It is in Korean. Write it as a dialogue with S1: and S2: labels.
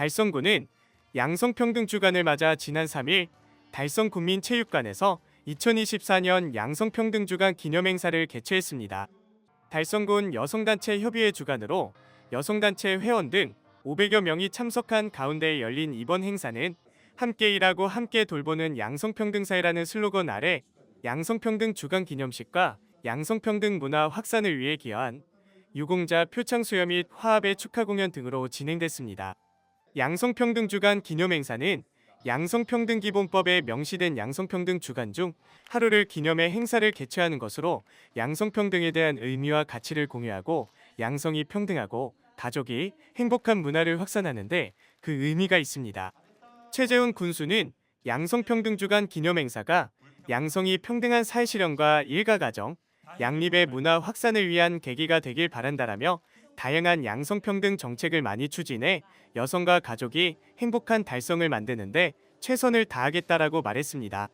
S1: 달성군은 양성평등 주간을 맞아 지난 3일 달성군민체육관에서 2024년 양성평등 주간 기념행사를 개최했습니다. 달성군 여성단체 협의회 주관으로 여성단체 회원 등 500여 명이 참석한 가운데 열린 이번 행사는 함께 일하고 함께 돌보는 양성평등 사회라는 슬로건 아래 양성평등 주간 기념식과 양성평등 문화 확산을 위해 기여한 유공자 표창 수여 및 화합의 축하 공연 등으로 진행됐습니다. 양성평등 주간 기념행사는 양성평등기본법에 명시된 양성평등 주간 중 하루를 기념해 행사를 개최하는 것으로 양성평등에 대한 의미와 가치를 공유하고 양성이 평등하고 가족이 행복한 문화를 확산하는데 그 의미가 있습니다. 최재훈 군수는 양성평등 주간 기념행사가 양성이 평등한 사회 실현과 일가 가정, 양립의 문화 확산을 위한 계기가 되길 바란다라며 다양한 양성평등 정책을 많이 추진해 여성과 가족이 행복한 달성을 만드는데 최선을 다하겠다라고 말했습니다.